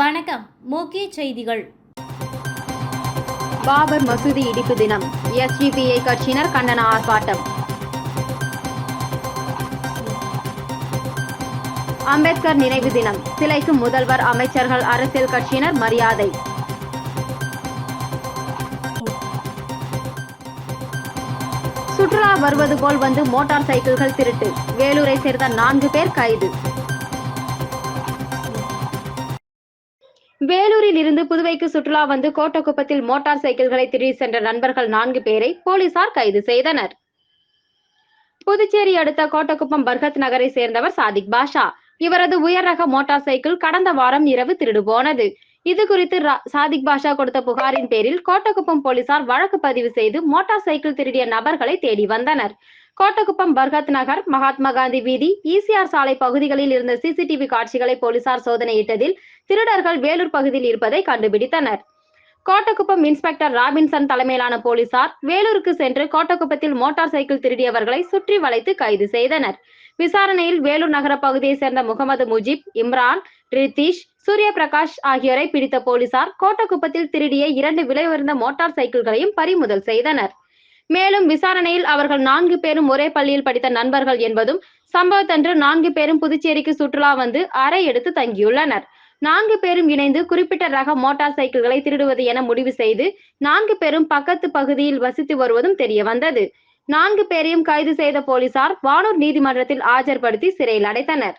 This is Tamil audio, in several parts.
வணக்கம் முக்கிய செய்திகள். பாபர் மசூதி இடிப்பு தினம் எஸ்டிபிஐ கட்சியினர் கண்டன ஆர்ப்பாட்டம். அம்பேத்கர் நினைவு தினம் சிலைக்கு முதல்வர் அமைச்சர்கள் அரசியல் கட்சியினர் மரியாதை. சுற்றுலா வருவது போல் வந்து மோட்டார் சைக்கிள்கள் திருட்டு வேலூரை சேர்ந்த நான்கு பேர் கைது. சென்னையில் இருந்து புதுவைக்கு சுற்றுலா வந்து கோட்டக்குப்பத்தில் மோட்டார் சைக்கிள்களை திருடி சென்ற நண்பர்கள் நான்கு பேரை போலீசார் கைது செய்தனர். புதுச்சேரி அடுத்த கோட்டக்குப்பம் பர்கத் நகரை சேர்ந்தவர் சாதிக் பாஷா. இவரது உயர் ரக மோட்டார் சைக்கிள் கடந்த வாரம் இரவு திருடு போனது. இது குறித்து சாதிக் பாஷா கொடுத்த புகாரின் பேரில் கோட்டக்குப்பம் போலீசார் வழக்கு பதிவு செய்து மோட்டார் சைக்கிள் திருடிய நபர்களை தேடி வந்தனர். கோட்டக்குப்பம் பர்கத் நகர் மகாத்மா காந்தி வீதி இசிஆர் சாலை பகுதிகளில் இருந்த சிசிடிவி காட்சிகளை போலீசார் சோதனையிட்டதில் திருடர்கள் வேலூர் பகுதியில் இருப்பதை கண்டுபிடித்தனர். கோட்டக்குப்பம் இன்ஸ்பெக்டர் ராபின்சன் தலைமையிலான போலீசார் வேலூருக்கு சென்று கோட்டக்குப்பத்தில் மோட்டார் சைக்கிள் திருடியவர்களை சுற்றி வளைத்து கைது செய்தனர். விசாரணையில் வேலூர் நகர பகுதியைச் சேர்ந்த முகமது முஜிப் இம்ரான் ரித்திஷ் சூரிய பிரகாஷ் ஆகியோரை பிடித்த போலீசார் கோட்டக்குப்பத்தில் திருடிய இரண்டு விலை உயர்ந்த மோட்டார் சைக்கிள்களையும் பறிமுதல் செய்தனர். மேலும் விசாரணையில் அவர்கள் நான்கு பேரும் ஒரே பள்ளியில் படித்த நண்பர்கள் என்பதும் சம்பவத்தன்று நான்கு பேரும் புதுச்சேரிக்கு சுற்றுலா வந்து அறை எடுத்து தங்கியுள்ளனர். நான்கு பேரும் இணைந்து குறிப்பிட்ட ரக மோட்டார் சைக்கிள்களை திருடுவது என முடிவு செய்து நான்கு பேரும் பக்கத்து பகுதியில் வசித்து வருவதும் தெரிய வந்தது. நான்கு பேரையும் கைது செய்த போலீசார் வானூர் நீதிமன்றத்தில் ஆஜர்படுத்தி சிறையில் அடைத்தனர்.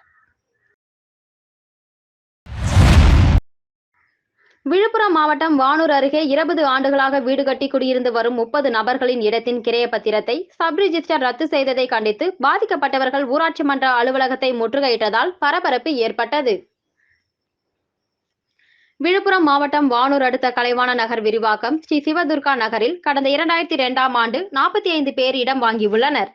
விழுப்புரம் மாவட்டம் வானூர் அருகே இருபது ஆண்டுகளாக வீடு கட்டி குடியிருந்து வரும் முப்பது நபர்களின் இடத்தின் கிரைய பத்திரத்தை சப் ரிஜிஸ்டர் ரத்து செய்ததை கண்டித்து பாதிக்கப்பட்டவர்கள் ஊராட்சி மன்ற அலுவலகத்தை முற்றுகையிட்டதால் பரபரப்பு ஏற்பட்டது. விழுப்புரம் மாவட்டம் வானூர் அடுத்த கலைவாண நகர் விரிவாக்கம் ஸ்ரீ சிவதுர்கா நகரில் கடந்த இரண்டாயிரத்தி இரண்டாம் ஆண்டு நாற்பத்தி ஐந்து பேர் இடம் வாங்கியுள்ளனர்.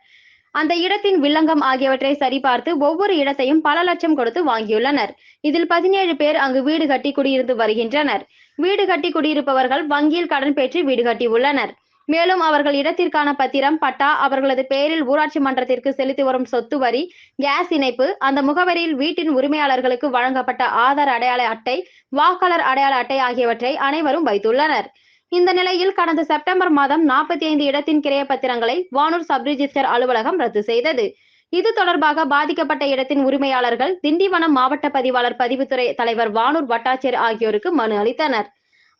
அந்த இடத்தின் வில்லங்கம் ஆகியவற்றை சரிபார்த்து ஒவ்வொரு இடத்தையும் பல லட்சம் கொடுத்து வாங்கியுள்ளனர். இதில் பதினேழு பேர் அங்கு வீடு கட்டி குடியிருந்து வருகின்றனர். வீடு கட்டி குடியிருப்பவர்கள் வங்கியில் கடன் பெற்று வீடு கட்டி உள்ளனர் மேலும் அவர்கள் இடத்திற்கான பத்திரம் பட்டா அவர்களது பெயரில் ஊராட்சி மன்றத்திற்கு செலுத்தி வரும் சொத்து வரி கேஸ் இணைப்பு அந்த முகவரியில் வீட்டின் உரிமையாளர்களுக்கு வழங்கப்பட்ட ஆதார் அடையாள அட்டை வாக்காளர் அடையாள அட்டை ஆகியவற்றை அனைவரும் வைத்துள்ளனர். இந்த நிலையில் கடந்த செப்டம்பர் மாதம் நாற்பத்தி ஐந்து இடத்தின் கிரைய பத்திரங்களை வானூர் சப் ரிஜிஸ்டர் அலுவலகம் ரத்து செய்தது. இது தொடர்பாக பாதிக்கப்பட்ட இடத்தின் உரிமையாளர்கள் திண்டிவனம் மாவட்ட பதிவாளர் பதிவுத்துறை தலைவர் வானூர் வட்டாட்சியர் ஆகியோருக்கு மனு அளித்தனர்.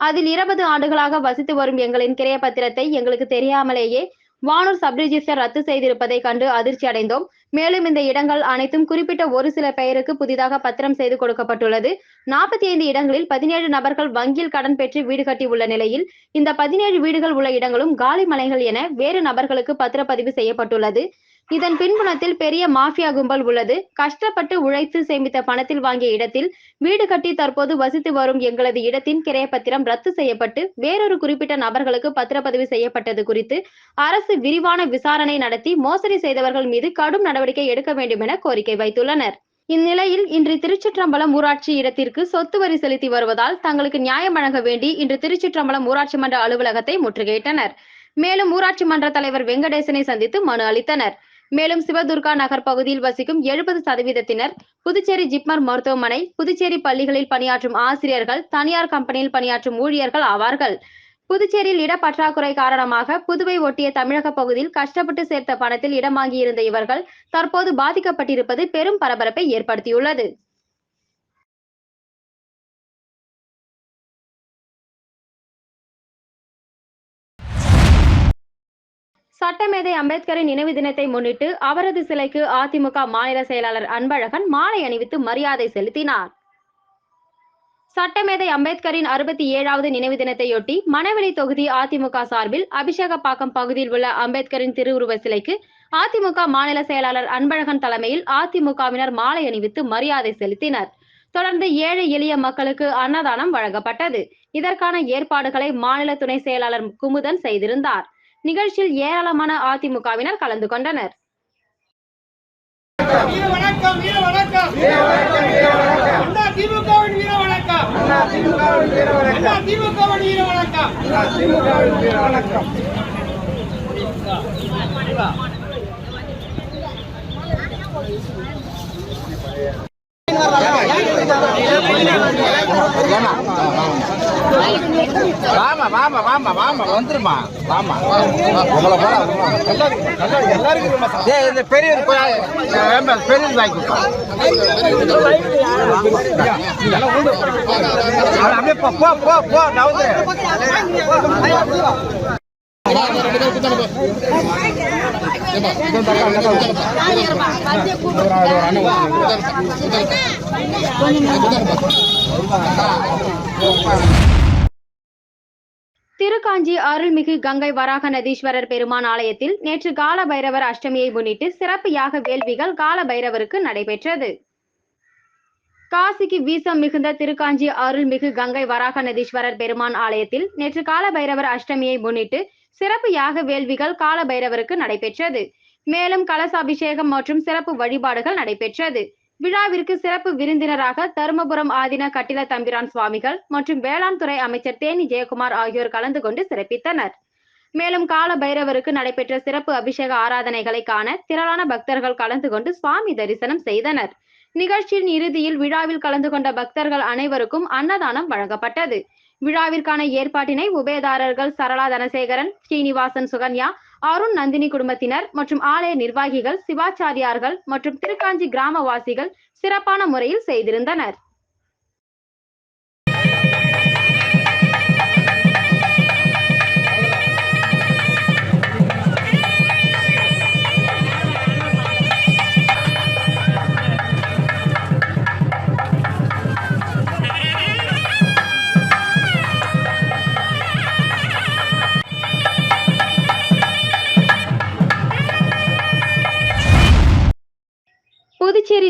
அதில் இருபது ஆண்டுகளாக வசித்து வரும் எங்களின் கிரைய பத்திரத்தை எங்களுக்கு தெரியாமலேயே வானூர் சப் ரிஜிஸ்டர் ரத்து செய்திருப்பதை கண்டு அதிர்ச்சி அடைந்தோம். மேலும் இந்த இடங்கள் அனைத்தும் குறிப்பிட்ட ஒரு சில பெயருக்கு புதிதாக பத்திரம் செய்து கொடுக்கப்பட்டுள்ளது. நாற்பத்தி ஐந்து இடங்களில் பதினேழு நபர்கள் வங்கியில் கடன் பெற்று வீடு கட்டி உள்ள நிலையில் இந்த பதினேழு வீடுகள் உள்ள இடங்களும் காலி மலைகள் என வேறு நபர்களுக்கு பத்திரப்பதிவு செய்யப்பட்டுள்ளது. இதன் பின்புலத்தில் பெரிய மாஃபியா கும்பல் உள்ளது. கஷ்டப்பட்டு உழைத்து சேமித்த பணத்தில் வாங்கிய இடத்தில் வீடு கட்டி தற்போது வசித்து வரும் எங்களது இடத்தின் கிரைய பத்திரம் ரத்து செய்யப்பட்டு வேறொரு குறிப்பிட்ட நபர்களுக்கு பத்திரப்பதிவு செய்யப்பட்டது குறித்து அரசு விரிவான விசாரணை நடத்தி மோசடி செய்தவர்கள் மீது கடும் நடவடிக்கை எடுக்க வேண்டும் என கோரிக்கை வைத்துள்ளனர். இந்நிலையில் இன்று திருச்சிற்றம்பலம் ஊராட்சி இடத்திற்கு சொத்து வரி செலுத்தி வருவதால் தங்களுக்கு நியாயம் வழங்க வேண்டி இன்று திருச்சிற்றம்பலம் ஊராட்சி மன்ற அலுவலகத்தை முற்றுகையிட்டனர். மேலும் ஊராட்சி மன்ற தலைவர் வெங்கடேசனை சந்தித்து மனு அளித்தனர். மேலும் சிவதுர்கா நகர் பகுதியில் வசிக்கும் எழுபது சதவீதத்தினர் புதுச்சேரி ஜிப்மர் மருத்துவமனை புதுச்சேரி பள்ளிகளில் பணியாற்றும் ஆசிரியர்கள் தனியார் கம்பெனியில் பணியாற்றும் ஊழியர்கள் ஆவார்கள். புதுச்சேரியில் இடப்பற்றாக்குறை காரணமாக புதுவை ஒட்டிய தமிழக பகுதியில் கஷ்டப்பட்டு சேர்த்த பணத்தில் இடம் வாங்கியிருந்த இவர்கள் தற்போது பாதிக்கப்பட்டிருப்பது பெரும் பரபரப்பை ஏற்படுத்தியுள்ளது. சட்டமேதை அம்பேத்கரின் நினைவு தினத்தை முன்னிட்டு அவரது சிலைக்கு அதிமுக மாநில செயலாளர் அன்பழகன் மாலை அணிவித்து மரியாதை செலுத்தினார். சட்டமேதை அம்பேத்கரின் அறுபத்தி ஏழாவது நினைவு தினத்தையொட்டி மணவெளி தொகுதி அதிமுக சார்பில் அபிஷேகப்பாக்கம் பகுதியில் உள்ள அம்பேத்கரின் திருவுருவ சிலைக்கு அதிமுக மாநில செயலாளர் அன்பழகன் தலைமையில் அதிமுகவினர் மாலை அணிவித்து மரியாதை செலுத்தினர். தொடர்ந்து ஏழை எளிய மக்களுக்கு அன்னதானம் வழங்கப்பட்டது. இதற்கான ஏற்பாடுகளை மாநில துணை செயலாளர் குமுதன் செய்திருந்தார். நிகழ்ச்சியில் ஏராளமான அதிமுகவினர் கலந்து கொண்டனர். வீர வாமா வாமா வாமா வாமா வந்துருமா வாமா. உங்களை போல ஏய் இந்த பெரிய பெரிய வாங்கி அப்படியே போ போ போ போ திருக்காஞ்சி அருள்மிகு கங்கை வராக நதீஸ்வரர் பெருமான் ஆலயத்தில் நேற்று கால பைரவர் அஷ்டமியை முன்னிட்டு சிறப்பு யாக வேள்விகள் கால பைரவருக்கு நடைபெற்றது. காசிக்கு வீசம் மிகுந்த திருக்காஞ்சி அருள்மிகு கங்கை வராக நதீஸ்வரர் பெருமான் ஆலயத்தில் நேற்று கால பைரவர் அஷ்டமியை முன்னிட்டு சிறப்பு யாக வேள்விகள் கால பைரவருக்கு நடைபெற்றது. மேலும் கலசாபிஷேகம் மற்றும் சிறப்பு வழிபாடுகள் நடைபெற்றது. விழாவிற்கு சிறப்பு விருந்தினராக தருமபுரம் ஆதின கட்டில தம்பிரான் சுவாமிகள் மற்றும் வேளாண் துறை அமைச்சர் தேனி ஜெயக்குமார் ஆகியோர் கலந்து கொண்டு சிறப்பித்தனர். மேலும் கால பைரவருக்கு நடைபெற்ற சிறப்பு அபிஷேக ஆராதனைகளை காண திரளான பக்தர்கள் கலந்து கொண்டு சுவாமி தரிசனம் செய்தனர். நிகழ்ச்சியின் இறுதியில் விழாவில் கலந்து கொண்ட பக்தர்கள் அனைவருக்கும் அன்னதானம் வழங்கப்பட்டது. விழாவிற்கான ஏற்பாட்டினை உபயதாரர்கள் சரளா தனசேகரன் ஸ்ரீனிவாசன் சுகன்யா அருண் நந்தினி குடும்பத்தினர் மற்றும் ஆலய நிர்வாகிகள் சிவாச்சாரியார்கள் மற்றும் திருக்காஞ்சி கிராமவாசிகள் சிறப்பான முறையில் செய்திருந்தனர்.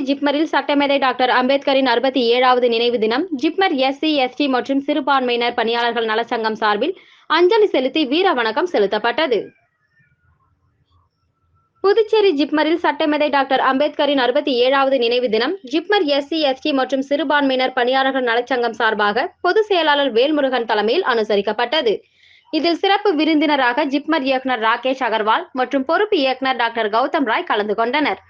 ஜிப்மரில் சட்டமேதை டாக்டர் அம்பேத்கரின் அறுபத்தி ஏழாவது நினைவு தினம் ஜிப்மர் எஸ்சி எஸ்டி மற்றும் சிறுபான்மையினர் பணியாளர்கள் நலச்சங்கம் சார்பில் அஞ்சலி செலுத்தி வீர வணக்கம் செலுத்தப்பட்டது. புதுச்சேரி ஜிப்மரில் சட்டமேதை டாக்டர் அம்பேத்கரின் அறுபத்தி ஏழாவது நினைவு தினம் ஜிப்மர் எஸ்சி எஸ்டி மற்றும் சிறுபான்மையினர் பணியாளர்கள் நலச்சங்கம் சார்பாக பொதுச் செயலாளர் வேல்முருகன் தலைமையில் அனுசரிக்கப்பட்டது. இதில் சிறப்பு விருந்தினராக ஜிப்மர் இயக்குனர் ராகேஷ் அகர்வால் மற்றும் பொறுப்பு இயக்குனர் டாக்டர் கௌதம் ராய் கலந்து கொண்டனர்.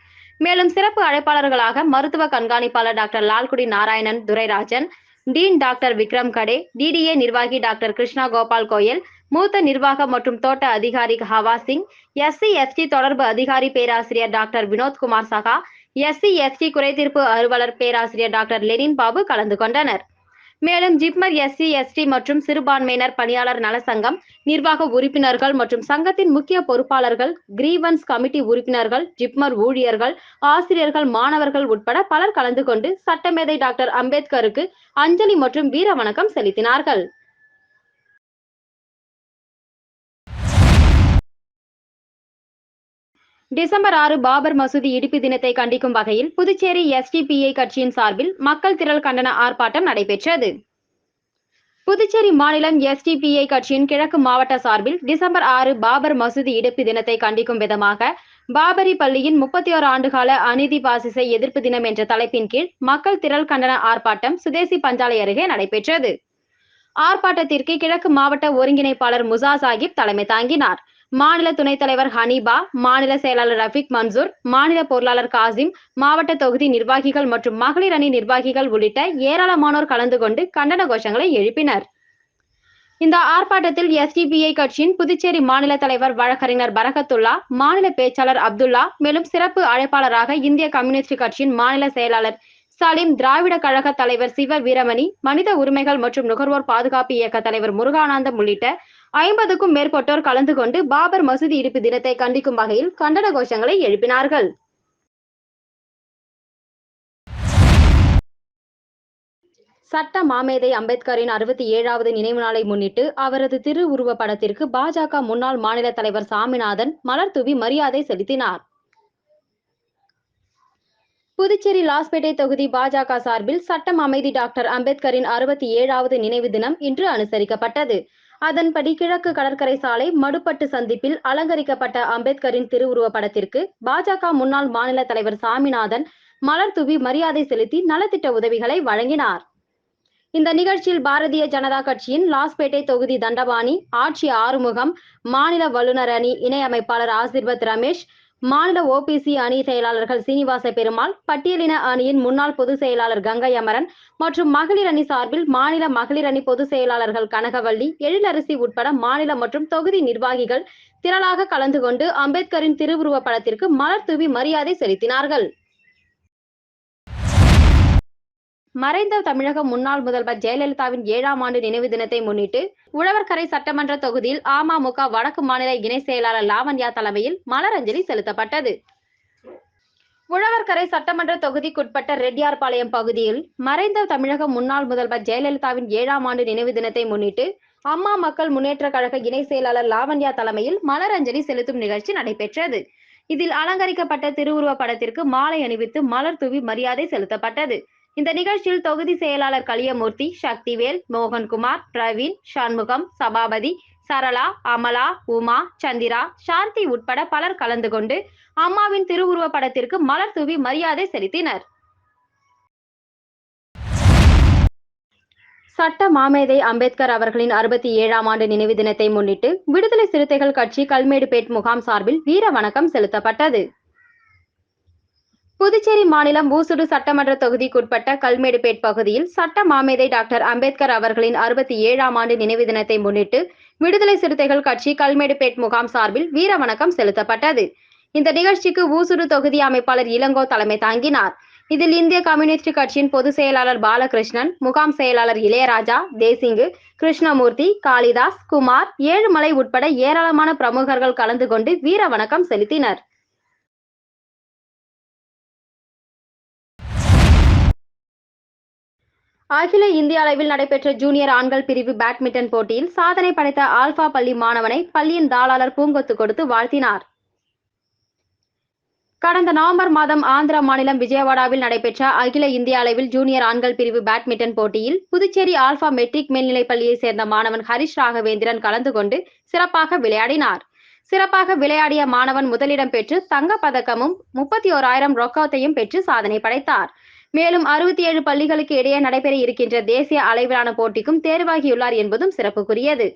மேலும் சிறப்பு அழைப்பாளர்களாக மருத்துவ கண்காணிப்பாளர் doctor Lalgudi Narayanan Durairajan dean doctor Vikram Gade DDA நிர்வாகி டாக்டர் கிருஷ்ணா கோபால் கோயல் மூத்த நிர்வாக மற்றும் தோட்ட அதிகாரி ஹவா சிங் எஸ்சி எஸ்டி தொடர்பு அதிகாரி பேராசிரியர் டாக்டர் வினோத்குமார் சகா எஸ்சி எஸ்டி குறைதீர்ப்பு அலுவலர் பேராசிரியர் டாக்டர் லெனின் பாபு கலந்து கொண்டனர். மேலும் ஜிப்மர் எஸ்சி எஸ்டி மற்றும் சிறுபான்மையினர் பணியாளர் நலசங்கம் நிர்வாக உறுப்பினர்கள் மற்றும் சங்கத்தின் முக்கிய பொறுப்பாளர்கள் கிரீவன்ஸ் கமிட்டி உறுப்பினர்கள் ஜிப்மர் ஊழியர்கள் ஆசிரியர்கள் மாணவர்கள் உட்பட பலர் கலந்து கொண்டு சட்டமேதை டாக்டர் அம்பேத்கருக்கு அஞ்சலி மற்றும் வீர வணக்கம் செலுத்தினார்கள். டிசம்பர் ஆறு பாபர் மசூதி இடிப்பு தினத்தை கண்டிக்கும் வகையில் புதுச்சேரி எஸ்டிபிஐ கட்சியின் சார்பில் மக்கள் திரள் கண்டன ஆர்ப்பாட்டம் நடைபெற்றது. புதுச்சேரி மாநிலம் எஸ்டிபிஐ கட்சியின் கிழக்கு மாவட்ட சார்பில் டிசம்பர் ஆறு பாபர் மசூதி இடிப்பு தினத்தை கண்டிக்கும் விதமாக பாபரி பள்ளியின் முப்பத்தி ஓரு ஆண்டுகால அநீதி பாசிசை எதிர்ப்பு தினம் என்ற தலைப்பின் கீழ் மக்கள் திரள் கண்டன ஆர்ப்பாட்டம் சுதேசி பஞ்சாலை அருகே நடைபெற்றது. ஆர்ப்பாட்டத்திற்கு கிழக்கு மாவட்ட ஒருங்கிணைப்பாளர் முசா சாஹிப் தலைமை தாங்கினார். மாநில துணைத் தலைவர் ஹனீபா மாநில செயலாளர் ரஃபிக் மன்சூர் மாநில பொருளாளர் காசிம் மாவட்ட தொகுதி நிர்வாகிகள் மற்றும் மகளிர் அணி நிர்வாகிகள் உள்ளிட்ட ஏராளமானோர் கலந்து கொண்டு கண்டன கோஷங்களை எழுப்பினர். இந்த ஆர்ப்பாட்டத்தில் எஸ்டிபிஐ கட்சியின் புதுச்சேரி மாநில தலைவர் வழக்கறிஞர் பரகத்துல்லா மாநில பேச்சாளர் அப்துல்லா மேலும் சிறப்பு அழைப்பாளராக இந்திய கம்யூனிஸ்ட் கட்சியின் மாநில செயலாளர் சலீம் திராவிட கழக தலைவர் சிவ வீரமணி மனித உரிமைகள் மற்றும் நுகர்வோர் பாதுகாப்பு இயக்க தலைவர் முருகானந்தம் உள்ளிட்ட ஐம்பதுக்கும் மேற்பட்டோர் கலந்து கொண்டு பாபர் மசூதி இடிப்பு தினத்தை கண்டிக்கும் வகையில் கண்டன கோஷங்களை எழுப்பினார்கள். சட்ட மாமேதை அம்பேத்கரின் அறுபத்தி ஏழாவது நினைவு நாளை முன்னிட்டு அவரது திருவுருவ படத்திற்கு பாஜக முன்னாள் மாநில தலைவர் சாமிநாதன் மலர் தூவி மரியாதை செலுத்தினார். புதுச்சேரி லாஸ்பேட்டை தொகுதி பாஜக சார்பில் சட்டம் அமைதி டாக்டர் அம்பேத்கரின் அறுபத்தி ஏழாவது நினைவு தினம் இன்று அனுசரிக்கப்பட்டது. அதன்படி கிழக்கு கடற்கரை சாலை மடுப்பட்டு சந்திப்பில் அலங்கரிக்கப்பட்ட அம்பேத்கரின் திருவுருவ படத்திற்கு பாஜக முன்னாள் மாநில தலைவர் சாமிநாதன் மலர் தூவி மரியாதை செலுத்தி நலத்திட்ட உதவிகளை வழங்கினார். இந்த நிகழ்ச்சியில் பாரதிய ஜனதா கட்சியின் லாஸ்பேட்டை தொகுதி தண்டபாணி ஆட்சி ஆறுமுகம் மாநில வல்லுநர் அணி இணை அமைப்பாளர் ஆசிர்வத் ரமேஷ் மாநில ஓபிசி அணி செயலாளர்கள் சீனிவாச பெருமாள் பட்டியலின அணியின் முன்னாள் பொதுச் செயலாளர் கங்கை அமரன் மற்றும் மகளிர் அணி சார்பில் மாநில மகளிர் அணி பொதுச் செயலாளர்கள் கனகவள்ளி எழிலரசி உட்பட மாநில மற்றும் தொகுதி நிர்வாகிகள் திரளாக கலந்து கொண்டு அம்பேத்கரின் திருவுருவ படத்திற்கு மலர் தூவி மரியாதை செலுத்தினார்கள். மறைந்த தமிழக முன்னாள் முதல்வர் ஜெயலலிதாவின் ஏழாம் ஆண்டு நினைவு தினத்தை முன்னிட்டு உழவர்கரை சட்டமன்ற தொகுதியில் அமமுக வடக்கு மாநில இணை செயலாளர் லாவண்யா தலைமையில் மலரஞ்சலி செலுத்தப்பட்டது. உழவர்கரை சட்டமன்ற தொகுதிக்குட்பட்ட ரெட்டியார்பாளையம் பகுதியில் மறைந்த தமிழக முன்னாள் முதல்வர் ஜெயலலிதாவின் ஏழாம் ஆண்டு நினைவு தினத்தை முன்னிட்டு அம்மா மக்கள் முன்னேற்ற கழக இணை செயலாளர் லாவண்யா தலைமையில் மலரஞ்சலி செலுத்தும் நிகழ்ச்சி நடைபெற்றது. இதில் அலங்கரிக்கப்பட்ட திருவுருவ படத்திற்கு மாலை அணிவித்து மலர் தூவி மரியாதை செலுத்தப்பட்டது. இந்த நிகழ்ச்சியில் தொகுதி செயலாளர் கலியமூர்த்தி சக்திவேல் மோகன்குமார் பிரவீன் சண்முகம் சபாபதி சரளா அமலா உமா சந்திரா சாந்தி உட்பட பலர் கலந்து கொண்டு அம்மாவின் திருவுருவ படத்திற்கு மலர் தூவி மரியாதை செலுத்தினர். சட்ட மாமேதை அம்பேத்கர் அவர்களின் அறுபத்தி ஏழாம் ஆண்டு நினைவு தினத்தை முன்னிட்டு விடுதலை சிறுத்தைகள் கட்சி கல்மேடுபேட் முகாம் சார்பில் வீர வணக்கம் செலுத்தப்பட்டது. புதுச்சேரி மாநிலம் ஊசுடு சட்டமன்ற தொகுதிக்குட்பட்ட கல்மேடுபேட் பகுதியில் சட்ட மாமேதை டாக்டர் அம்பேத்கர் அவர்களின் அறுபத்தி ஏழாம் ஆண்டு நினைவு தினத்தை முன்னிட்டு விடுதலை சிறுத்தைகள் கட்சி கல்மேடுபேட் முகாம் சார்பில் வீர வணக்கம் செலுத்தப்பட்டது. இந்த நிகழ்ச்சிக்கு ஊசுடு தொகுதி அமைப்பாளர் இளங்கோ தலைமை தாங்கினார். இதில் இந்திய கம்யூனிஸ்ட் கட்சியின் பொதுச் செயலாளர் பாலகிருஷ்ணன் முகாம் செயலாளர் இளையராஜா தேசிங்கு கிருஷ்ணமூர்த்தி காளிதாஸ் குமார் ஏழுமலை உட்பட ஏராளமான பிரமுகர்கள் கலந்து கொண்டு வீர வணக்கம் செலுத்தினர். அகில இந்திய அளவில் நடைபெற்ற ஜூனியர் ஆண்கள் பிரிவு பேட்மிண்டன் போட்டியில் சாதனை படைத்த ஆல்பா பள்ளி மாணவனை பள்ளியின் தாளாளர் பூங்கொத்து கொடுத்து வாழ்த்தினார். கடந்த நவம்பர் மாதம் ஆந்திர மாநிலம் விஜயவாடாவில் நடைபெற்ற அகில இந்திய அளவில் ஜூனியர் ஆண்கள் பிரிவு பேட்மிண்டன் போட்டியில் புதுச்சேரி ஆல்பா மெட்ரிக் மேல்நிலைப் பள்ளியைச் சேர்ந்த மாணவன் ஹரிஷ் ராகவேந்திரன் கலந்து கொண்டு சிறப்பாக விளையாடினார். சிறப்பாக விளையாடிய மாணவன் முதலிடம் பெற்று தங்கப் பதக்கமும் முப்பத்தி ஓராயிரம் ரொக்கத்தையும் பெற்று சாதனை படைத்தார். மேலும் அறுபத்தி ஏழு பள்ளிகளுக்கு இடையே நடைபெற இருக்கின்ற தேசிய அளவிலான போட்டிக்கும் தேர்வாகியுள்ளார் என்பதும் சிறப்புக்குரியது.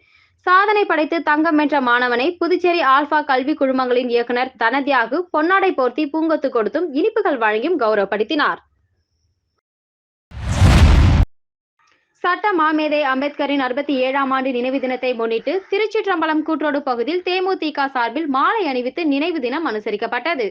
சாதனை படைத்து தங்கம் வென்ற மாணவனை புதுச்சேரி ஆல்பா கல்வி குழுமங்களின் இயக்குனர் தனத்யாகு பொன்னாடை போர்த்தி பூங்கொத்து கொடுத்தும் இனிப்புகள் வழங்கியும் கௌரவப்படுத்தினார். சட்ட மாமேதை அம்பேத்கரின் அறுபத்தி ஏழாம் ஆண்டு நினைவு தினத்தை முன்னிட்டு திருச்சிற்றம்பலம் கூற்றோடு பகுதியில் தேமுதிக சார்பில் மாலை அணிவித்து நினைவு தினம் அனுசரிக்கப்பட்டது.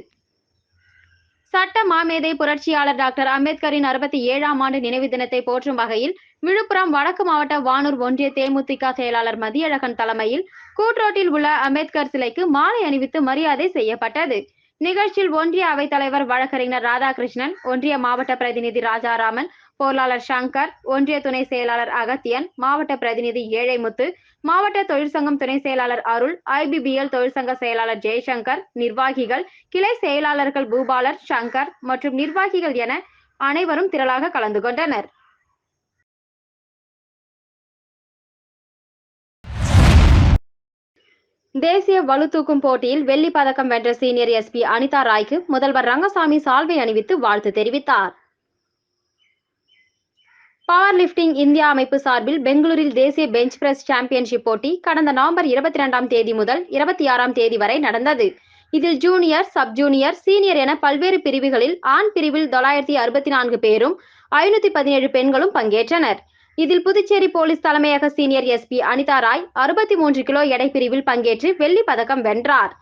சட்ட மாமேதை புரட்சியாளர் டாக்டர் அம்பேத்கரின் அறுபத்தி ஏழாம் ஆண்டு நினைவு தினத்தை போற்றும் வகையில் விழுப்புரம் வடக்கு மாவட்ட வானூர் ஒன்றிய தேமுதிக செயலாளர் மதியழகன் தலைமையில் கூட்ரோட்டில் உள்ள அம்பேத்கர் சிலைக்கு மாலை அணிவித்து மரியாதை செய்யப்பட்டது. நிகழ்ச்சியில் ஒன்றிய அவைத் தலைவர் வழக்கறிஞர் ராதாகிருஷ்ணன் ஒன்றிய மாவட்ட பிரதிநிதி ராஜாராமன் பொருளாளர் சங்கர் ஒன்றிய துணை செயலாளர் அகத்தியன் மாவட்ட பிரதிநிதி ஏழைமுத்து மாவட்ட தொழிற்சங்கம் துணை செயலாளர் அருள் ஐபிபிஎல் தொழிற்சங்க செயலாளர் ஜெய்சங்கர் நிர்வாகிகள் கிளை செயலாளர்கள் பூபாலர் சங்கர் மற்றும் நிர்வாகிகள் என அனைவரும் திரளாக கலந்து கொண்டனர். தேசிய பளுதூக்கும் போட்டியில் வெள்ளி பதக்கம் வென்ற சீனியர் எஸ்பி அனிதா ராய்க்கு முதல்வர் ரங்கசாமி சால்வை அணிவித்து வாழ்த்து தெரிவித்தார். பவர் லிஃப்டிங் இந்தியா அமைப்பு சார்பில் பெங்களூரில் தேசிய பெஞ்ச் பிரஸ் சாம்பியன்ஷிப் போட்டி கடந்த நவம்பர் இருபத்தி இரண்டாம் தேதி முதல் இருபத்தி ஆறாம் தேதி வரை நடந்தது. இதில் ஜூனியர் சப் ஜூனியர் சீனியர் என பல்வேறு பிரிவுகளில் ஆண் பிரிவில் தொள்ளாயிரத்தி அறுபத்தி நான்கு பேரும் ஐநூத்தி பதினேழு பெண்களும் பங்கேற்றனர். இதில் புதுச்சேரி போலீஸ் தலைமையக சீனியர் எஸ்பி அனிதா ராய் அறுபத்தி மூன்று கிலோ எடை பிரிவில் பங்கேற்று வெள்ளி பதக்கம் வென்றார்.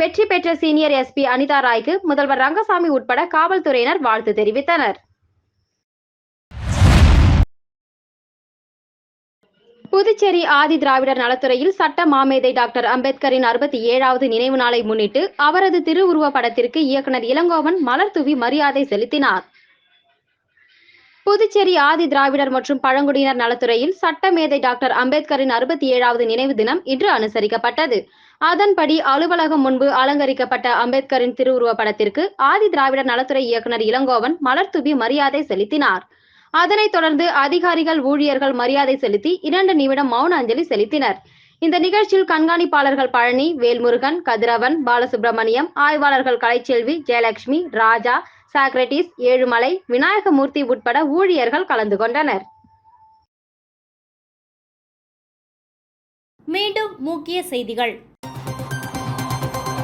வெற்றி பெற்ற சீனியர் எஸ்பி அனிதா ராய்க்கு முதல்வர் ரங்கசாமி உட்பட காவல்துறையினர் வாழ்த்து தெரிவித்தனர். புதுச்சேரி ஆதி திராவிடர் நலத்துறையில் சட்ட மாமேதை டாக்டர் அம்பேத்கரின் அறுபத்தி ஏழாவது நினைவு நாளை முன்னிட்டு அவரது திருவுருவ படத்திற்கு இயக்குனர் இளங்கோவன் மலர் தூவி மரியாதை செலுத்தினார். புதுச்சேரி ஆதி திராவிடர் மற்றும் பழங்குடியினர் நலத்துறையில் சட்ட மேதை டாக்டர் அம்பேத்கரின் அறுபத்தி ஏழாவது நினைவு தினம் இன்று அனுசரிக்கப்பட்டது. அதன்படி அலுவலகம் முன்பு அலங்கரிக்கப்பட்ட அம்பேத்கரின் திருவுருவ படத்திற்கு ஆதி திராவிடர் நலத்துறை இயக்குனர் இளங்கோவன் மலர் தூவி மரியாதை செலுத்தினார். அதனைத் தொடர்ந்து அதிகாரிகள் ஊழியர்கள் மரியாதை செலுத்தி இரண்டு நிமிடம் மௌன அஞ்சலி செலுத்தினர். இந்த நிகழ்ச்சியில் கண்காணிப்பாளர்கள் பழனி வேல்முருகன் கதிரவன் பாலசுப்ரமணியம் ஆய்வாளர்கள் கலைச்செல்வி ஜெயலட்சுமி ராஜா சாக்ரட்டிஸ் ஏழுமலை விநாயகமூர்த்தி உட்பட ஊழியர்கள் கலந்து கொண்டனர். மீண்டும் முக்கிய செய்திகள்.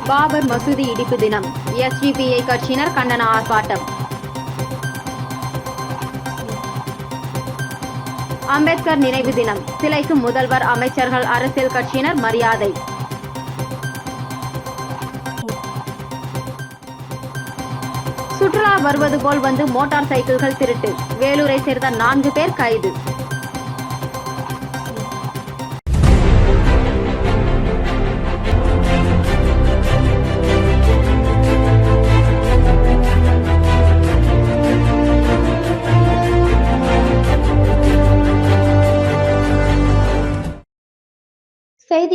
பாபர் மசூதி இடிப்பு தினம். எஸ்டிபிஐ கட்சியினர் கண்டன ஆர்ப்பாட்டம். அம்பேத்கர் நினைவு தினம். சிலைக்கு முதல்வர் அமைச்சர்கள் அரசியல் கட்சியினர் மரியாதை. சுற்றுலா வருவது போல் வந்து மோட்டார் சைக்கிள்கள் திருட்டு. வேலூரை சேர்ந்த நான்கு பேர் கைது.